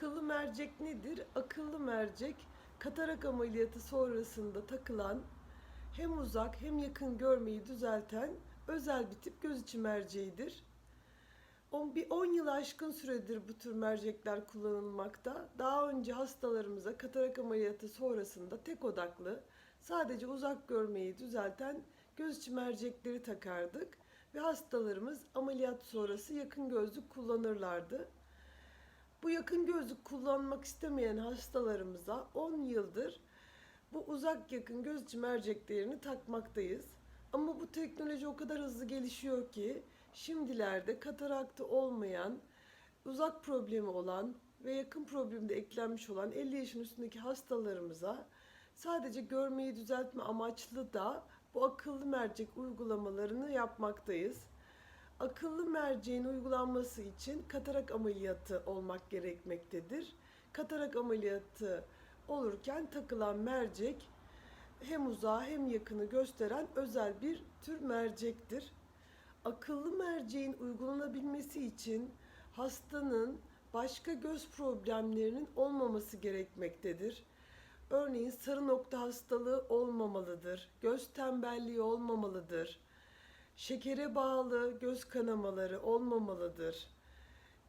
Akıllı mercek nedir? Akıllı mercek katarak ameliyatı sonrasında takılan hem uzak hem yakın görmeyi düzelten özel bir tip göz içi merceğidir. On- Bir 10 yıl aşkın süredir bu tür mercekler kullanılmakta. Daha önce hastalarımıza katarak ameliyatı sonrasında tek odaklı sadece uzak görmeyi düzelten göz içi mercekleri takardık ve hastalarımız ameliyat sonrası yakın gözlük kullanırlardı. Bu yakın gözlük kullanmak istemeyen hastalarımıza 10 yıldır bu uzak yakın göz içi merceklerini takmaktayız. Ama bu teknoloji o kadar hızlı gelişiyor ki şimdilerde kataraktı olmayan, uzak problemi olan ve yakın problemi de eklenmiş olan 50 yaşın üstündeki hastalarımıza sadece görmeyi düzeltme amaçlı da bu akıllı mercek uygulamalarını yapmaktayız. Akıllı merceğin uygulanması için katarak ameliyatı olmak gerekmektedir. Katarak ameliyatı olurken takılan mercek hem uzağı hem yakını gösteren özel bir tür mercektir. Akıllı merceğin uygulanabilmesi için hastanın başka göz problemlerinin olmaması gerekmektedir. Örneğin sarı nokta hastalığı olmamalıdır, göz tembelliği olmamalıdır, şekere bağlı göz kanamaları olmamalıdır,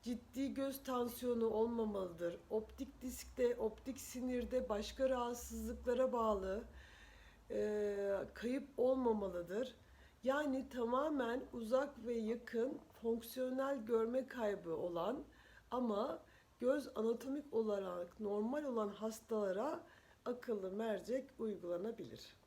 ciddi göz tansiyonu olmamalıdır, optik diskte, optik sinirde başka rahatsızlıklara bağlı e, kayıp olmamalıdır. Yani tamamen uzak ve yakın fonksiyonel görme kaybı olan ama göz anatomik olarak normal olan hastalara akıllı mercek uygulanabilir.